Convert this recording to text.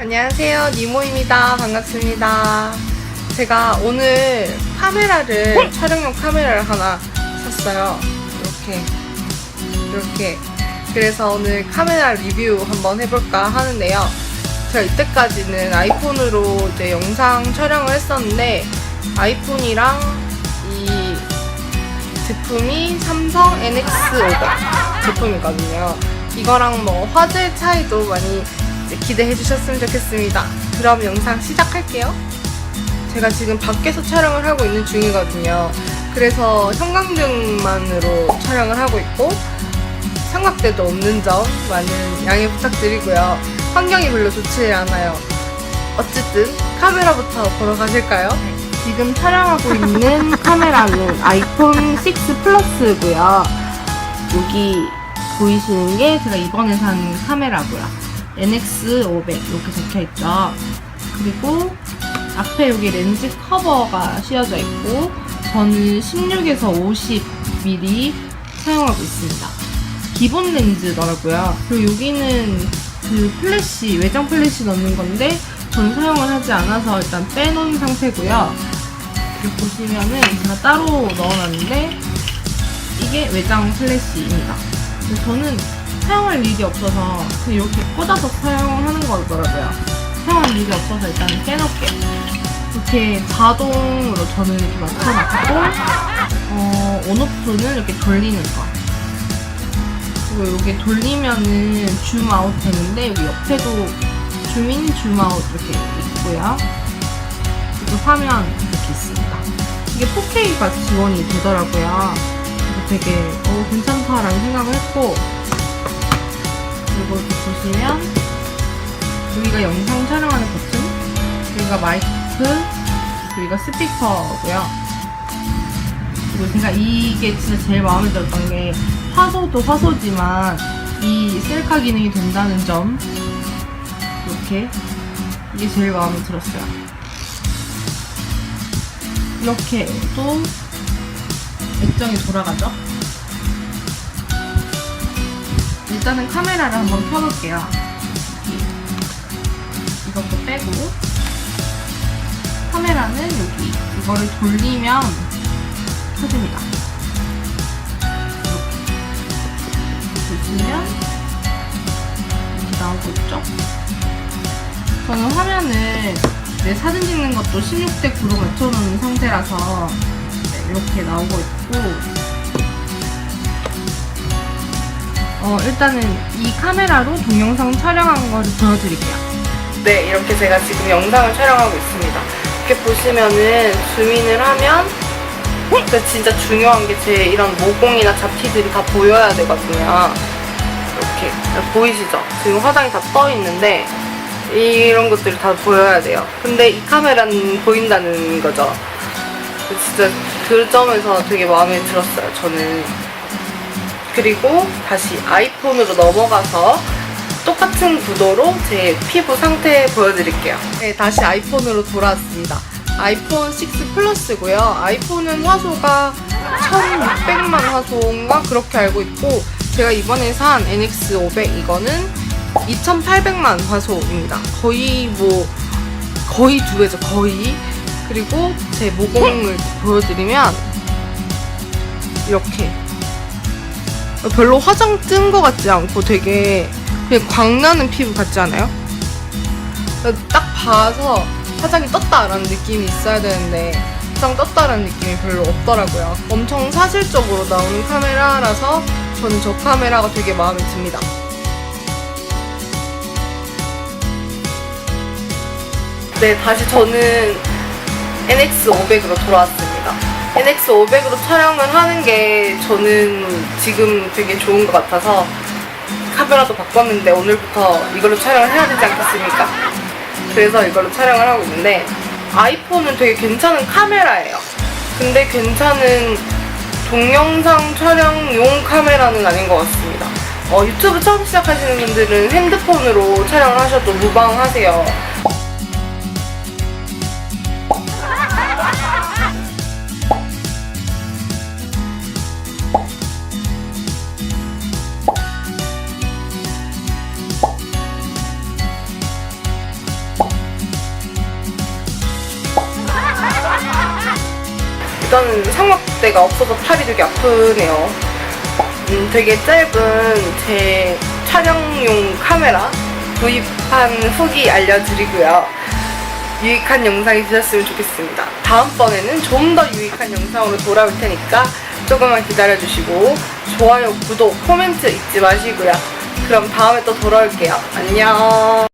안녕하세요. 니모입니다. 반갑습니다. 제가 오늘 카메라를, 촬영용 카메라를 하나 샀어요. 이렇게, 이렇게. 그래서 오늘 카메라 리뷰 한번 해볼까 하는데요. 제가 이때까지는 아이폰으로 이제 영상 촬영을 했었는데, 아이폰이랑 이 제품이 삼성 NX500 제품이거든요. 이거랑 뭐 화질 차이도 많이 기대해 주셨으면 좋겠습니다. 그럼 영상 시작할게요. 제가 지금 밖에서 촬영을 하고 있는 중이거든요. 그래서 형광등만으로 촬영을 하고 있고 삼각대도 없는 점 많은 양해 부탁드리고요. 환경이 별로 좋지 않아요. 어쨌든 카메라부터 보러 가실까요? 지금 촬영하고 있는 카메라는 아이폰 6 플러스고요. 여기 보이시는 게 제가 이번에 산 카메라고요. NX500 이렇게 적혀 있죠. 그리고 앞에 여기 렌즈 커버가 씌워져 있고 저는 16에서 50mm 사용하고 있습니다. 기본 렌즈더라고요. 그리고 여기는 그 플래시, 외장 플래시 넣는 건데 전 사용을 하지 않아서 일단 빼놓은 상태고요. 여기 보시면은 제가 따로 넣어놨는데 이게 외장 플래시입니다. 저는 사용할 일이 없어서 이렇게 꽂아서 사용하는 거더라고요. 사용할 일이 없어서 일단 빼놓을게요. 이렇게 자동으로 저는 이렇게 맞춰놨고 어, 온오프는 이렇게 돌리는 거. 그리고 이게 돌리면은 줌 아웃 되는데 여기 옆에도 줌인 줌 아웃 이렇게 있고요. 그리고 화면 이렇게 있습니다. 이게 4K가 지원이 되더라고요. 되게 어, 괜찮다라는 생각을 했고 그리고 보시면 여기가 영상 촬영하는 버튼 여기가 마이크 여기가 스피커고요. 그리고 제가 이게 진짜 제일 마음에 들었던 게 화소도 화소지만 이 셀카 기능이 된다는 점 이렇게 이게 제일 마음에 들었어요. 이렇게 또 액정이 돌아가죠 일단은 카메라를 한번 켜볼게요. 이것도 빼고 카메라는 여기 이거를 돌리면 켜집니다. 보시면 이렇게 나오고 있죠? 저는 화면을 내 사진 찍는 것도 16대 9로 맞춰놓은 상태라서 네, 이렇게 나오고 있고 어, 일단은 이 카메라로 동영상 촬영한 거를 보여드릴게요. 네, 이렇게 제가 지금 영상을 촬영하고 있습니다. 이렇게 보시면은 줌인을 하면 근데 진짜 중요한 게 제 이런 모공이나 잡티들이 다 보여야 되거든요. 이렇게 보이시죠? 지금 화장이 다 떠 있는데 이런 것들이 다 보여야 돼요. 근데 이 카메라는 보인다는 거죠. 진짜 그 점에서 되게 마음에 들었어요. 저는 그리고 다시 아이폰으로 넘어가서 똑같은 구도로 제 피부 상태 보여드릴게요. 네, 다시 아이폰으로 돌아왔습니다. 아이폰 6 플러스고요. 아이폰은 화소가 1600만 화소인가 그렇게 알고 있고 제가 이번에 산 NX500 이거는 2800만 화소입니다. 거의 뭐 거의 두 배죠. 거의. 그리고 제 모공을 보여드리면 이렇게 별로 화장 뜬것 같지 않고 되게 그냥 광나는 피부 같지 않아요? 딱 봐서 화장이 떴다라는 느낌이 있어야 되는데 화장 떴다라는 느낌이 별로 없더라고요. 엄청 사실적으로 나오는 카메라라서 저는 저 카메라가 되게 마음에 듭니다. 네, 다시 저는 NX500으로 돌아왔습니다. NX500으로 촬영을 하는 게 저는 지금 되게 좋은 것 같아서 카메라도 바꿨는데 오늘부터 이걸로 촬영을 해야 되지 않겠습니까? 그래서 이걸로 촬영을 하고 있는데 아이폰은 되게 괜찮은 카메라예요. 근데 괜찮은 동영상 촬영용 카메라는 아닌 것 같습니다. 어, 유튜브 처음 시작하시는 분들은 핸드폰으로 촬영을 하셔도 무방하세요. 일단은 삼각대가 없어서 팔이 되게 아프네요. 음, 되게 짧은 제 촬영용 카메라 구입한 후기 알려드리고요. 유익한 영상이 되셨으면 좋겠습니다. 다음번에는 좀 더 유익한 영상으로 돌아올 테니까 조금만 기다려주시고 좋아요, 구독, 코멘트 잊지 마시고요. 그럼 다음에 또 돌아올게요. 안녕.